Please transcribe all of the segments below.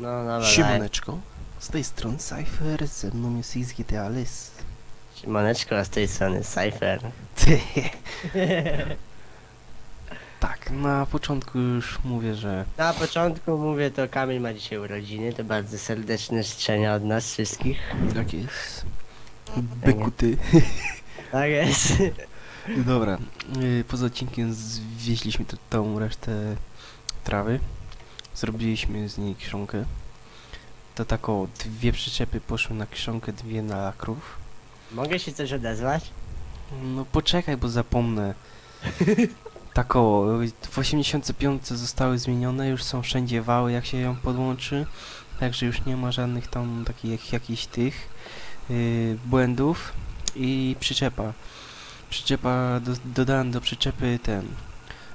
No dobra, daj. Siemaneczko, z tej strony Cypher, ze mną jest XGT Alice. Siemaneczko, z tej strony Cypher. Ty. tak, na początku już mówię, że Na początku mówię, to Kamil ma dzisiaj urodziny, to bardzo serdeczne życzenia od nas wszystkich. tak jest. Byku ty. Tak jest. Dobra, y, poza odcinkiem zwieźliśmy tą resztę trawy. Zrobiliśmy z niej kiszonkę. To tak o dwie przyczepy poszły na kiszonkę, dwie na krów. Mogę się coś odezwać? No poczekaj, bo zapomnę. Tak o, w 85 zostały zmienione, już są wszędzie wały, jak się ją podłączy. Także już nie ma żadnych tam takich jakichś tych yy, błędów. I przyczepa. Przyczepa, do, dodałem do przyczepy ten,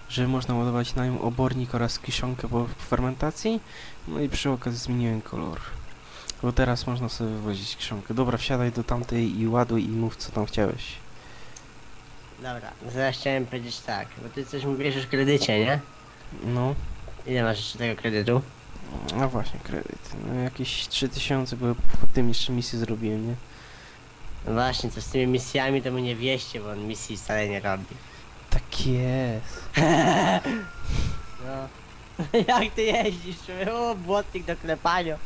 że można ładować na nią obornik oraz kiszonkę po fermentacji. No i przy okazji zmieniłem kolor. Bo teraz można sobie wywozić kiszonkę. Dobra, wsiadaj do tamtej i ładuj i mów co tam chciałeś. Dobra, zaraz chciałem powiedzieć tak, bo ty coś mówisz o kredycie, nie? No, Ile masz jeszcze tego kredytu? a właśnie kredyt. No jakieś 3000, bo po tym jeszcze misję zrobiłem, nie? No właśnie, co z tymi misjami to mu nie wieście, bo on misji wcale nie robi. Tak jest. No. Jak ty jeździsz? O, błotnik do klepania.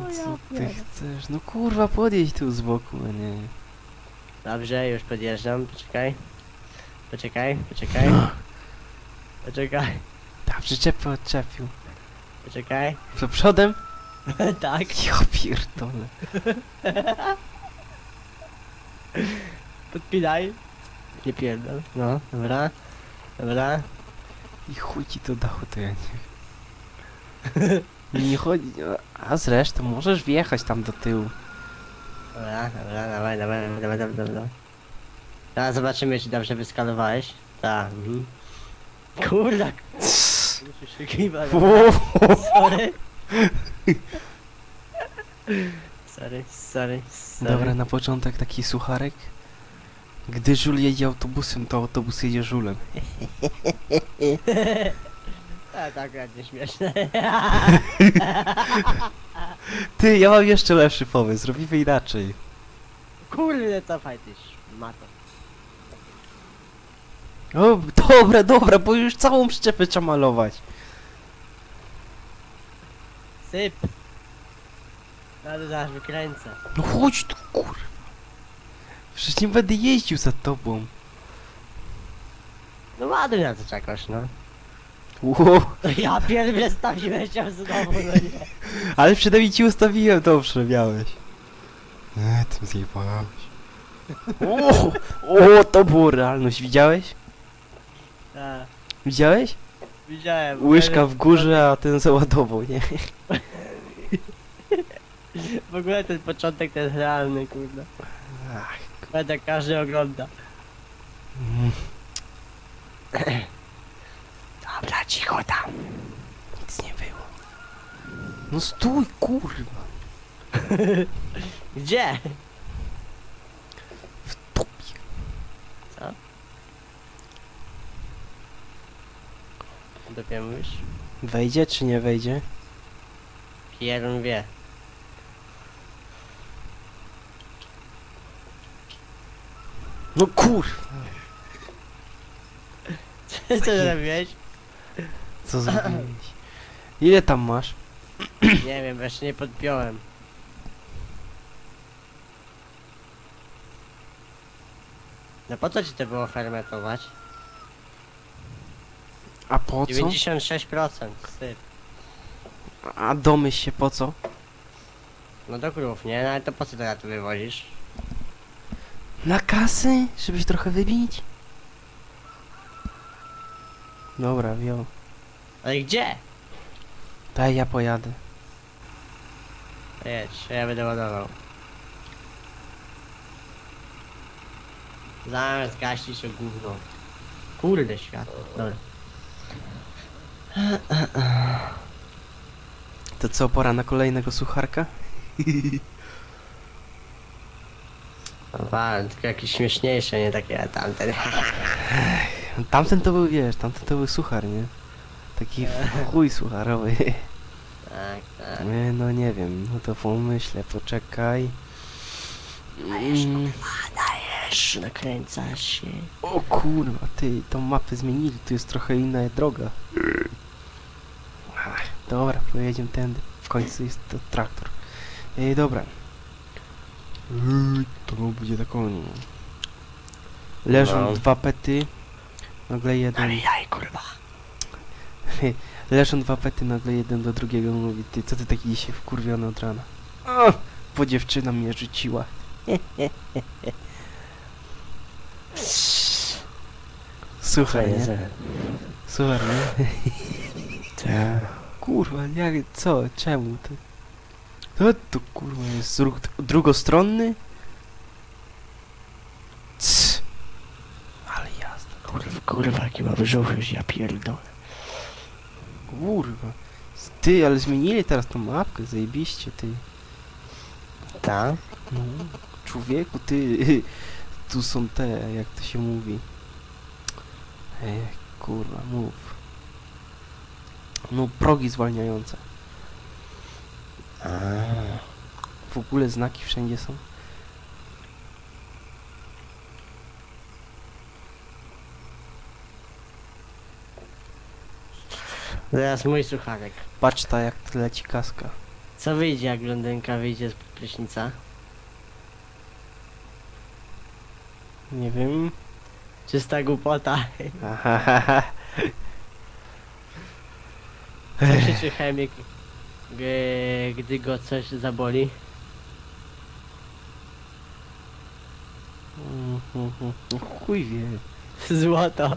O, ja Co ty chcesz? No kurwa, podjedź tu z boku, a nie. Dobrze, już podjeżdżam, poczekaj. Poczekaj, poczekaj. Poczekaj, Ta przyczepę odczepił. poczekaj. Co przodem? tak, Ja pierdolę. podpinaj. Nie pierdol. No, dobra. Dobra. I chuj ci to dało, to ja nie Nie chodzi... A zresztą możesz wjechać tam do tyłu. Dobra, dobra, dawaj, dawaj, dawaj, dawaj, dawaj. dawaj. Teraz zobaczymy, czy dobrze wyskalowałeś. Tak, mhm. Kurda, kiwać. Sorry. Sorry, sorry, sorry. Dobra, na początek taki sucharek. Gdy żul jedzie autobusem, to autobus jedzie żulem. A, tak, nie śmieszne. Ty, ja mam jeszcze lepszy pomysł, zrobimy inaczej. Kurde, cofaj ty szmato. O, dobra, dobra, bo już całą przyczepę trzeba malować. Syp. No to zaraz wykręcę. No chodź tu, kurwa. Przecież nie będę jeździł za tobą. No ładnie na to czekasz, no. To ja pierwszy stawiłem się znowu, no nie. ale przynajmniej ci ustawiłem dobrze, miałeś. Eee, tym zjebałeś. O, o, to było realność, widziałeś? A, Widziałeś? widziałem. Łyżka w górze, a ten załadował, nie? W ogóle ten początek to jest realny, kurde. Ach, Będę każdy ogląda. Dobra, cicho tam. nic nie było. No stój, kurwa. Gdzie? W topie. Co? Dopiero mówisz? Wejdzie czy nie wejdzie? Jeden wie. No kurwa. Co zrobiłeś? Co zrobiłeś? Ile tam masz? Nie wiem, jeszcze nie podpiąłem. No po co ci to było fermentować? A po co? 96% syp. A domyśl się po co? No do krów, nie? No ale to po co teraz tu wywozisz? Na kasy? Żebyś trochę wybić? Dobra, wio. Ale gdzie? Daj, ja pojadę. Jedź, ja będę ładował. Zamiast gaścić się gówno. Kurde światło. Dobra. To co, pora na kolejnego sucharka? Wal, tylko jakieś śmieszniejsze, nie takie jak tamten. Tamten to był, wiesz, tamten to był suchar, nie? Taki w chuj sucharowy. Tak, tak. E, no nie wiem, no to pomyślę, poczekaj. Mm, Dajesz, nakręcasz się. o kurwa, ty, tą mapę zmienili, tu jest trochę inna droga. Ach, dobra, pojedziemy tędy. W końcu jest to traktor. Ej, dobra. Ej, To będzie taką... Leżą No. dwa pety, nagle jeden... Ale jaj, kurwa. Leżą dwa pety, nagle jeden do drugiego mówi, ty, co ty taki dzisiaj wkurwiony od rana? O, bo dziewczyna mnie rzuciła. Słuchaj, nie? Słuchaj, nie? Tak. Kurwa, jak, co, czemu to? To, to kurwa jest dru drugostronny? Cs. Ale jazda. Kurwa, kurwa, jaki ma już, ja pierdolę. Kurwa. Ty, ale zmienili teraz tą mapkę, zajebiście, ty. Tak? No, człowieku, ty, tu są te, jak to się mówi. Ej, kurwa, mów. No, progi zwalniające. A. W ogóle znaki wszędzie są. Teraz mój sucharek. Patrz ta, jak leci kaska. Co wyjdzie, jak blondynka wyjdzie z prysznica? Nie wiem. Czysta głupota. Ahahaha. Co krzyczy chemik, g- gdy go coś zaboli? Chuj wie. Złoto.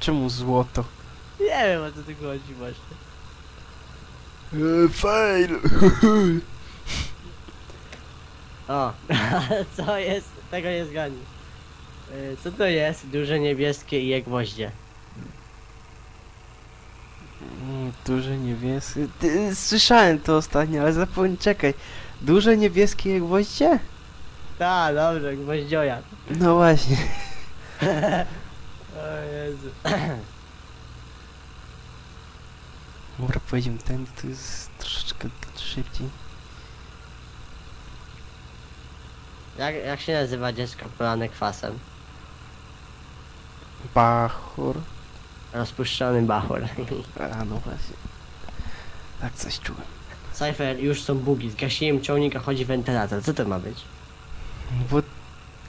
Czemu złoto? Nie wiem o co tu chodzi właśnie. Fail! O, co jest? Tego nie zgadnij. Y, Co to jest? Duże niebieskie i je gwoździe. Mm, Duże niebieskie. Ty, słyszałem to ostatnio, ale zapomnij, czekaj. Duże niebieskie gwoździe? Tak, dobrze, gwoździoja. No właśnie. O Jezu. Dobra, pojedziemy tędy, to jest troszeczkę szybciej. Jak, jak się nazywa dziecko polane kwasem? Bachor. Rozpuszczony bachor. A no właśnie. Tak coś czułem. Cypher, już są bugi. Zgasiłem ciągnik, a chodzi wentylator. Co to ma być? Bo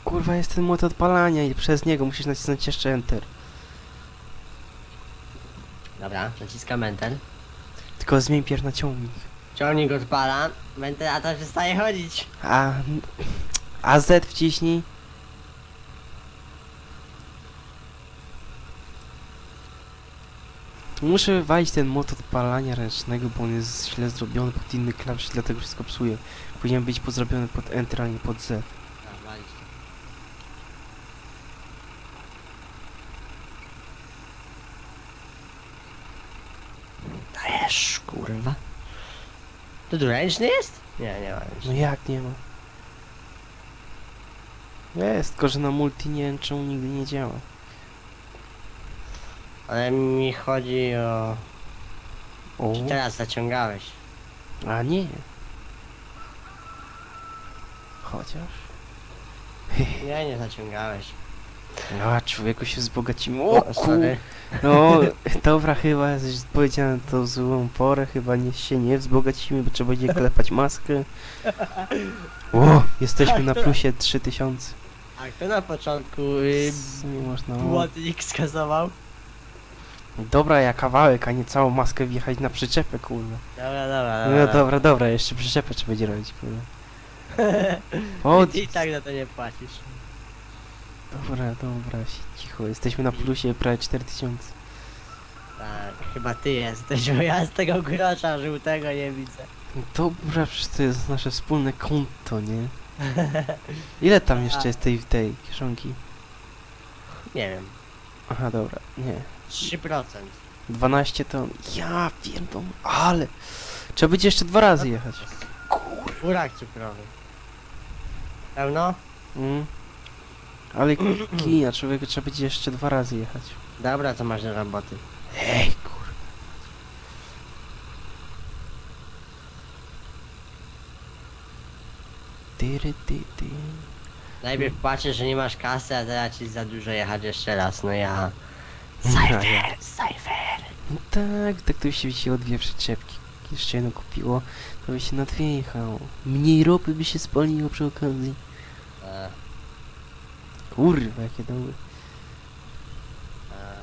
kurwa jest ten młot odpalania i przez niego musisz nacisnąć jeszcze enter. Dobra, naciskam enter. Tylko zmień pierw na ciągnik. Ciągnik odpala, wentylator przestaje chodzić. A... A Z wciśnij. Muszę walić ten mod odpalania ręcznego, bo on jest źle zrobiony pod inny klawisz, dlatego wszystko psuje. Powinien być pozrobiony pod Enter, a nie pod Z. Dajesz, kurwa. To tu ręczny jest? Nie, nie ma No ręczny. jak nie ma? Jest, tylko że na multi nie wiem czemu nigdy nie działa. Ale mi chodzi o... O, Czy teraz zaciągałeś? a nie. Chociaż. Nie, nie zaciągałeś. No, a człowieku się wzbogacimy. O sorry. No, dobra, chyba jesteś powiedziane to złą porę, chyba nie, się nie wzbogacimy, bo trzeba będzie klepać maskę. O, jesteśmy na plusie 3000. A kto na początku y, nie można... skasował? Dobra, ja kawałek, a nie całą maskę wjechać na przyczepę, kurwa. Dobra, dobra, No dobra, dobra, jeszcze przyczepę trzeba będzie robić, kurwa. O, I tak za to nie płacisz. dobra, dobra, si- cicho, jesteśmy na plusie prawie 4000. Tak, chyba ty jesteś, bo ja z tego grosza żółtego nie widzę. Dobra, przecież to jest nasze wspólne konto, nie? Ile tam jeszcze jest tej, tej kieszonki? Nie wiem, Aha, dobra, nie. 3%. 12 ton. Ja pierdolę, ale... Trzeba będzie jeszcze dwa razy jechać. Kur... Burak cukrowy. Pełno? Mm. Ale kija, człowieku, trzeba będzie jeszcze dwa razy jechać. Dobra, to masz do roboty. Hej, kur... Tyry, ty, ty. Najpierw patrzysz, że nie masz kasy, a teraz ci za dużo jechać jeszcze raz, no ja... Cypher, cypher. No tak, tak to by się wzięło dwie przyczepki. Jeszcze jedno kupiło, to by się na dwie jechało. Mniej ropy by się spaliło przy okazji. E, Kurwa, jakie doły. e,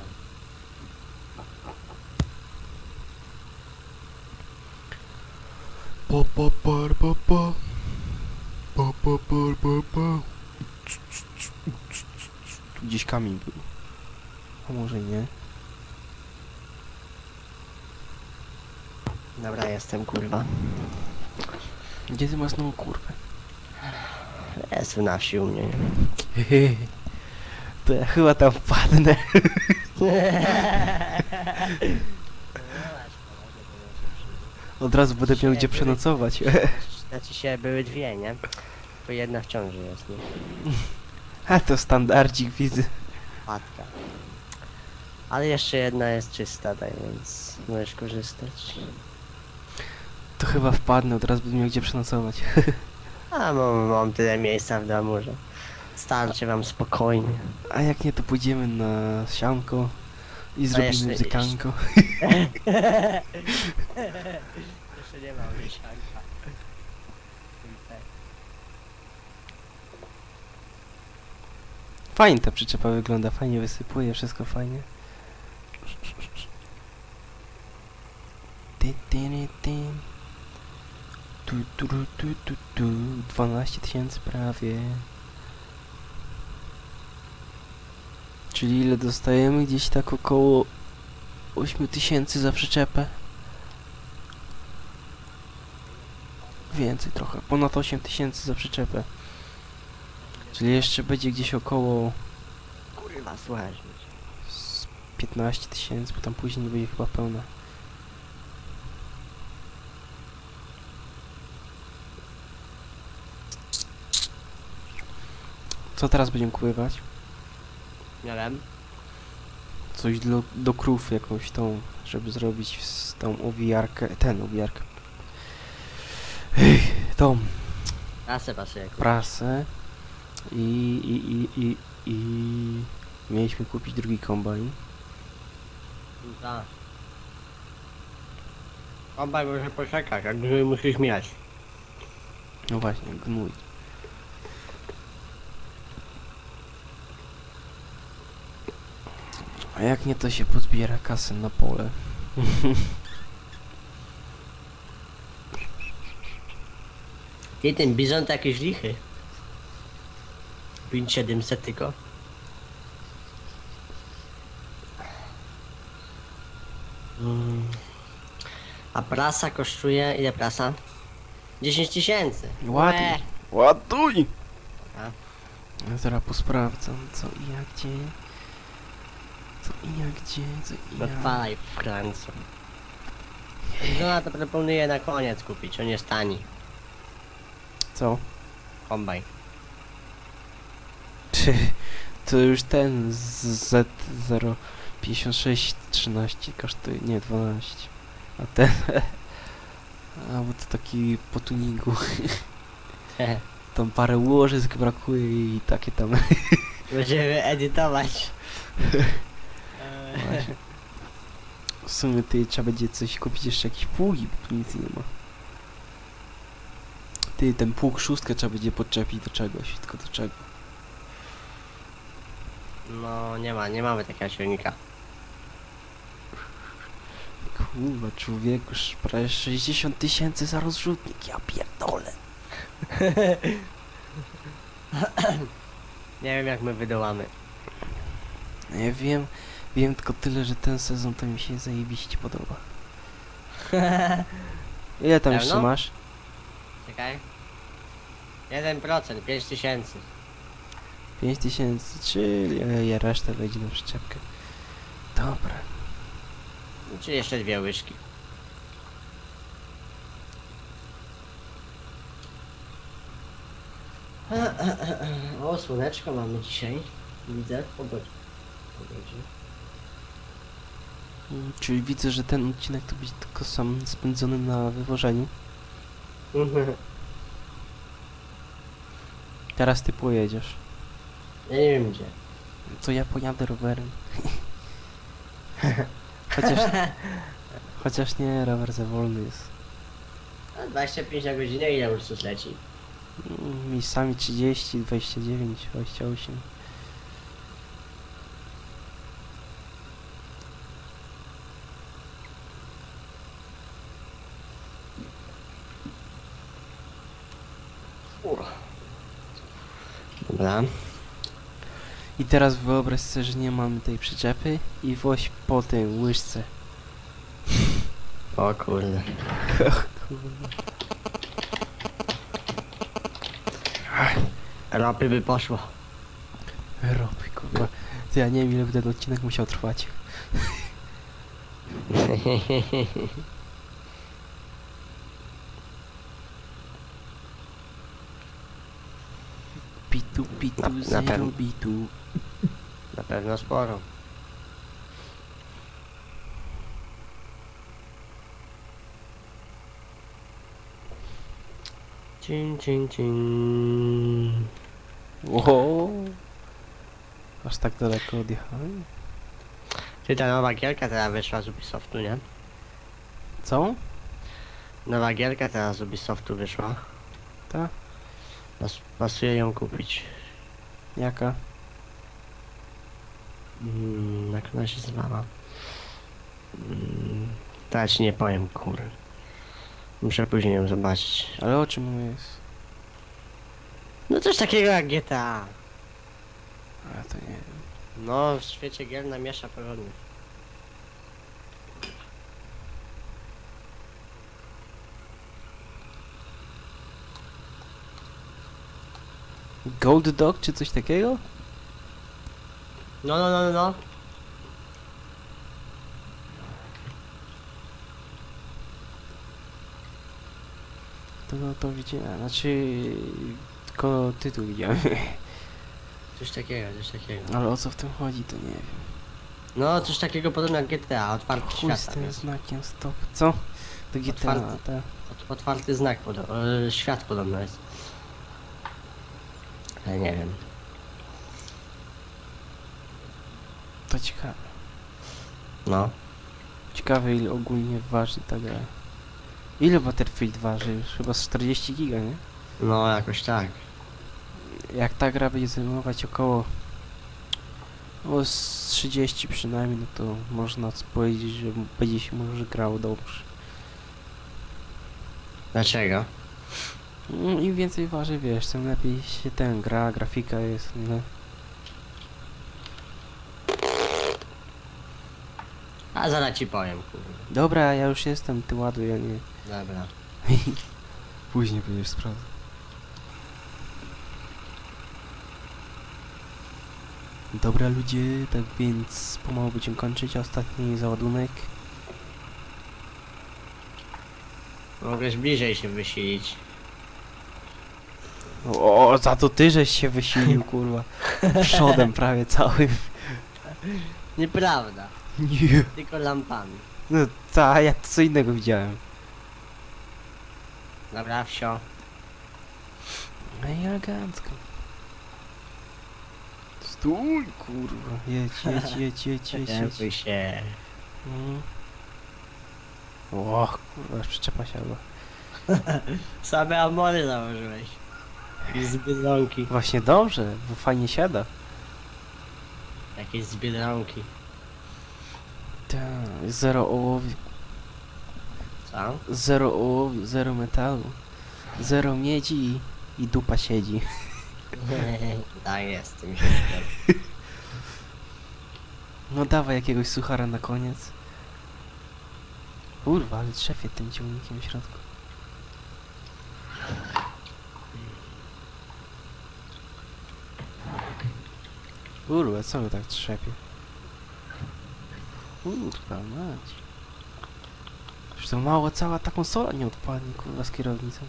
Pa, pa, par, pa, pa. Pa, pa, par, pa, pa. Tu gdzieś kamień był. A może nie? Dobra, jestem kurwa. Gdzie ty masz znowu kurwę? Jestem na wsi u mnie. To ja chyba tam wpadnę. Od razu będę miał gdzie przenocować. Znaczy się były dwie, nie? Bo jedna w ciąży jest, nie? A to standardzik widzę. Patka. Ale jeszcze jedna jest czysta, tak więc możesz korzystać. To chyba wpadnę, od razu będę miał gdzie przenocować. A mam, mam tyle miejsca w domu, że starczy wam spokojnie. A jak nie, to pójdziemy na sianko i zrobimy jeszcze- bzykanko. Jeszcze nie mam miesiąca. Fajnie ta przyczepa wygląda, fajnie wysypuje, wszystko fajnie. Ty, ty, ty, ty. Tu, tu, tu, tu, tu, tu. 12 tysięcy prawie. Czyli ile dostajemy? Gdzieś tak około 8 tysięcy za przyczepę. Więcej trochę, ponad 8 tysięcy za przyczepę. Czyli jeszcze będzie gdzieś około Kurwa, słuchaj. z 15 tysięcy, bo tam później będzie chyba pełna. Co teraz będziemy kupywać? Nie wiem. Coś do, do krów jakąś tą, żeby zrobić z tą owijarkę, ten owijarkę. Ej, tą Rasę pasuje. kurwa. prasę i, i, i, i, i mieliśmy kupić drugi kombajn. Tak. Kombaj może poczekać, a gdy musisz mieć. No właśnie, gnój. A jak nie, to się pozbiera kasę na pole. Ty, ten bizon to jakiś lichy. 5700 tylko. Mm. A prasa kosztuje, ile prasa? 10 tysięcy. Ładuj! A. Ja zaraz posprawdzam, co i jak gdzie. Co i jak gdzie, co i jak. Odpalaj w krańcu. No to proponuję na koniec kupić, on jest tani. Co? Kombaj. Czy to już ten z Z05613 kosztuje, nie 12. A ten... A bo to taki po tuningu. Tam parę łożysk brakuje i takie tam. Będziemy edytować. Właśnie. W sumie ty trzeba będzie coś kupić jeszcze jakieś pługi, bo tu nic nie ma. Ty ten pług szóstkę trzeba będzie podczepić do czegoś, tylko do czego? No nie ma, nie mamy takiego silnika. Kurwa, człowieku, sz- prawie 60 tysięcy za rozrzutnik, ja pierdolę. Nie wiem jak my wydołamy. Nie wiem, wiem tylko tyle, że ten sezon to mi się zajebiście podoba. Ile tam jeszcze masz? Czekaj. 1%, 5 tysięcy. 5 tysięcy, czyli e, reszta wejdzie na przyczepkę. Dobra. Czy jeszcze dwie łyżki. O, słoneczko mamy dzisiaj. Widzę, pogodzie. Pogodzie. Czyli widzę, że ten odcinek to będzie tylko sam spędzony na wywożeniu. Teraz ty pojedziesz. Ja nie wiem gdzie. To ja pojadę rowerem. Chociaż... Chociaż nie, rower za wolny jest. A 25 na godzinę ile już coś leci? Mm, Miejscami 30, 29, 28. Dobra. I teraz wyobraź sobie, że nie mamy tej przyczepy i woź po tym łyżce. O kurde. Kurwa. Ropy by poszło. Ropy, kurwa. To ja nie wiem ile by ten odcinek musiał trwać. Na- pewno. bitu. Na pewno sporo. Cin, cin, cin. Oho. Aż tak daleko odjechałem? Ty ta nowa gierka teraz wyszła z Ubisoftu, nie? Co? Nowa gierka teraz z Ubisoftu wyszła. Ta? Pas, pasuje ją kupić. Jaka? Mm, jak ona się zwala? Mm, ci nie powiem, kur. Muszę później ją zobaczyć. Ale o czym jest? No coś takiego jak GTA. A to nie wiem. No, w świecie gier namiesza porządnie. Gold Dog czy coś takiego? No, no, no, no, no. To no to widziałem, znaczy... Tylko tytuł widziałem. Coś takiego, coś takiego. Ale o co w tym chodzi to nie wiem. No, coś takiego podobno jak GTA, otwarty Chuj z świat. tym Jest. znakiem stop. Co? Do GTA, Otwarty. tak. Ot- Otwarty znak, podo- e, świat podobno jest. Ale nie wiem. To ciekawe. No. Ciekawe ile ogólnie waży ta gra. Ile Battlefield waży? Chyba z 40 giga, nie? No, jakoś tak. Jak ta gra będzie zajmować około o z 30 przynajmniej, no to można powiedzieć, że będzie się może grało dobrze. Dlaczego? No, Im więcej waży, wiesz, tym lepiej się ten gra, grafika jest, no. A zaraz ci powiem, kurde. Dobra, ja już jestem, ty ładuj, ja nie. Dobra. Później będziesz sprawdzał. Dobra ludzie, tak więc pomału będziemy kończyć ostatni załadunek. Mogłeś bliżej się wysilić. O, za to ty żeś się wysilił, kurwa. Przodem prawie całym. Nieprawda. Nie. Tylko lampami. No ta, ja co innego widziałem. Dobra, wsio. No i elegancko. Stój, kurwa. Jedź, jedź, jedź, jedź, jedź, jedź. Dępuj się. Mm. O, kurwa, przyczepa siadła. Same amory założyłeś. Z Biedronki. Właśnie dobrze, bo fajnie siada. Jakieś z Biedronki. Tak, zero ołowiu, Co? zero ołowiu, zero metalu, zero miedzi i, i dupa siedzi. tak jest, to mi się. No dawaj jakiegoś suchara na koniec. Kurwa, ale trzefie tym ciągnikiem w środku. Kurwa, co mi tak trzepie? Kurwa, mać. To mało cała ta konsola nie odpadnie, kurwa, z kierownicą.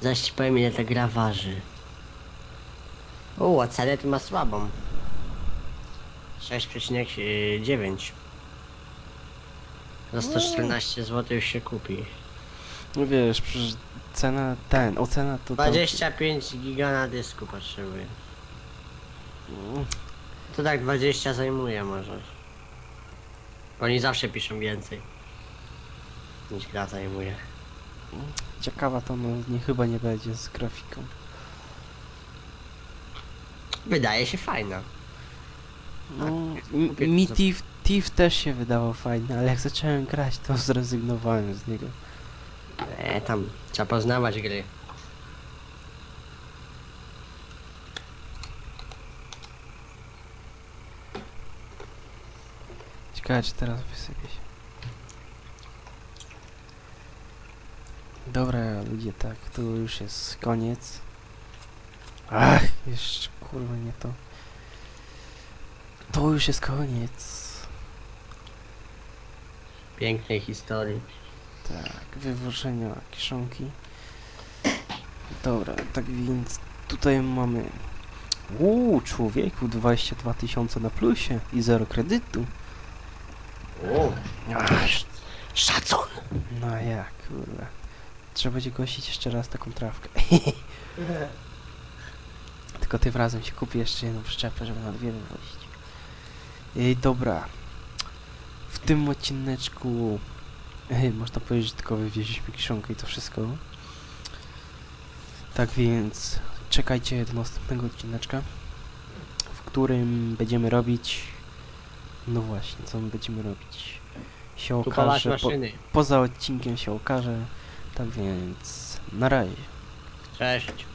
Zaś ci powiem ile ta gra waży. U, a cenę tu ma słabą. 6,9 Za 114 zł już się kupi. No wiesz, cena, ten, ocena to tam... 25 giga na dysku potrzebuję. To tak 20 zajmuje może. Oni zawsze piszą więcej. Niż gra zajmuje. Ciekawa to no, nie, chyba nie będzie z grafiką. Wydaje się fajna. No, Tak, mi Thief, Thief też się wydawał fajny, ale jak zacząłem grać to zrezygnowałem z niego. E, tam trzeba poznawać gry. Ciekawe czy teraz wysypie się. Dobra ludzie, tak, tu już jest koniec. Ach, jeszcze kurwa nie to. To już jest koniec. Pięknej historii. Tak, wywożenia kieszonki. Dobra, tak więc tutaj mamy... Uuu, człowieku, 22 tysiące na plusie i zero kredytu. O, Ach, szacun! no jak, kurwa. Trzeba będzie gościć jeszcze raz taką trawkę. Tylko tym razem się kupię jeszcze jedną przyczepę, żeby na dwie wywozić. Ej, dobra. W tym odcineczku ej, można powiedzieć, że tylko wywieźliśmy kiszonkę i to wszystko. Tak więc czekajcie do następnego odcineczka, w którym będziemy robić... No właśnie, co my będziemy robić? Się okaże... Po, maszyny. poza odcinkiem się okaże. Tak więc na razie. Cześć.